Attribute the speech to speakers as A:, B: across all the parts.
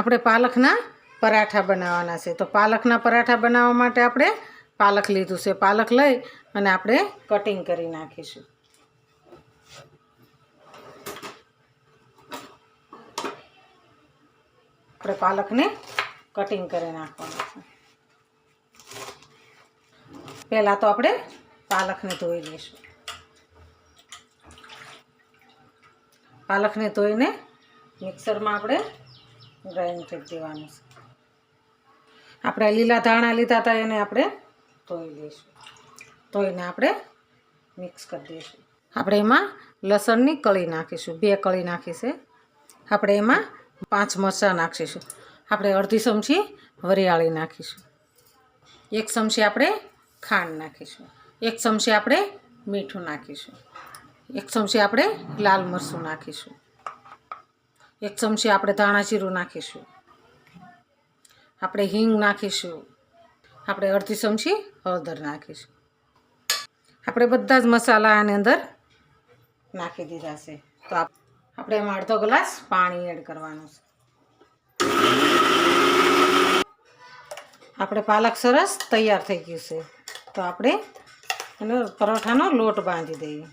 A: આપણે પાલકના પરાઠા બનાવવાના છે. તો પાલકના પરાઠા બનાવવા માટે આપણે પાલક લીધું છે. પાલક લઈ અને આપણે કટિંગ કરી નાખીશું. આપણે પાલકને કટિંગ કરી નાખવાનું છે. પહેલાં તો આપણે પાલકને ધોઈ લઈશું. પાલકને ધોઈને મિક્સરમાં આપણે ગ્રાઇન્ડ કરી દેવાનું છે. આપણે લીલા ધાણા લીધા હતા એને આપણે ધોઈ લઈશું ધોઈને આપણે મિક્સ કરી દઈશું આપણે એમાં લસણની કળી નાખીશું. બે કળી નાખી છે આપણે એમાં પાંચ મરચાં નાખીશું. આપણે અડધી ચમચી વરિયાળી નાખીશું. એક ચમચી આપણે ખાંડ નાખીશું. એક ચમચી આપણે મીઠું નાખીશું. એક ચમચી આપણે લાલ મરચું નાખીશું. એક ચમચી આપણે ધાણા જીરું નાખીશું. આપણે હિંગ નાખીશું. આપણે અડધી ચમચી હળદર નાખીશું. આપણે બધા જ મસાલા આની અંદર નાખી દીધા છે. તો આપ- આપણે એમાં અડધો ગ્લાસ પાણી એડ કરવાનું છે. આપણે પાલક સરસ તૈયાર થઈ ગયું છે. તો આપણે એનો પરોઠાનો લોટ બાંધી દઈએ.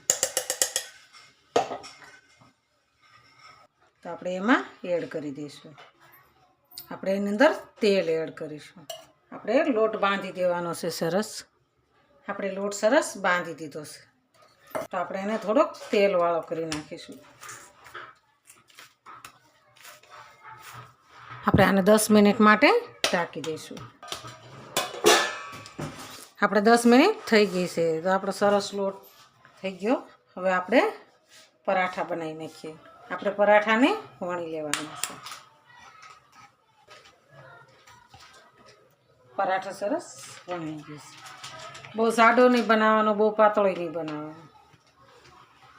A: તો આપણે એમાં એડ કરી દઈશું. આપણે એની અંદર તેલ એડ કરીશું. આપણે લોટ બાંધી દેવાનો છે સરસ. આપણે લોટ સરસ બાંધી દીધો છે. તો આપણે એને થોડોક તેલવાળો કરી નાખીશું. આપણે આને દસ મિનિટ માટે ઢાંકી દઈશું. આપણે દસ મિનિટ થઈ ગઈ છે. તો આપણો સરસ લોટ થઈ ગયો. હવે આપણે પરાઠા બનાવી નાખીએ. આપણે પરાઠાને વણી લેવાના છે. પરાઠો સરસ વણી ગયો છે. બહુ જાડો નહીં બનાવવાનો, બહુ પાતળો નહીં બનાવવાનો.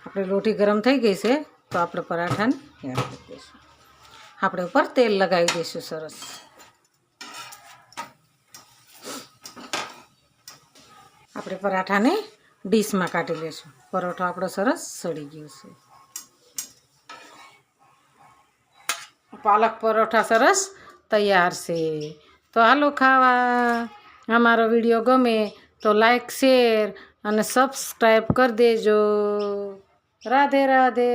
A: આપણે રોટી ગરમ થઈ ગઈ છે, તો આપણે પરાઠાને આપણે ઉપર તેલ લગાવી દઈશું સરસ. આપણે પરાઠાને ડીશમાં કાઢી લઈશું. પરોઠો આપણો સરસ સડી ગયો છે. પાલક પરોઠા સરસ તૈયાર છે. તો હાલો ખાવા. અમારો વીડિયો ગમે તો લાઈક શેર અને સબસ્ક્રાઈબ કરી દેજો. રાધે રાધે.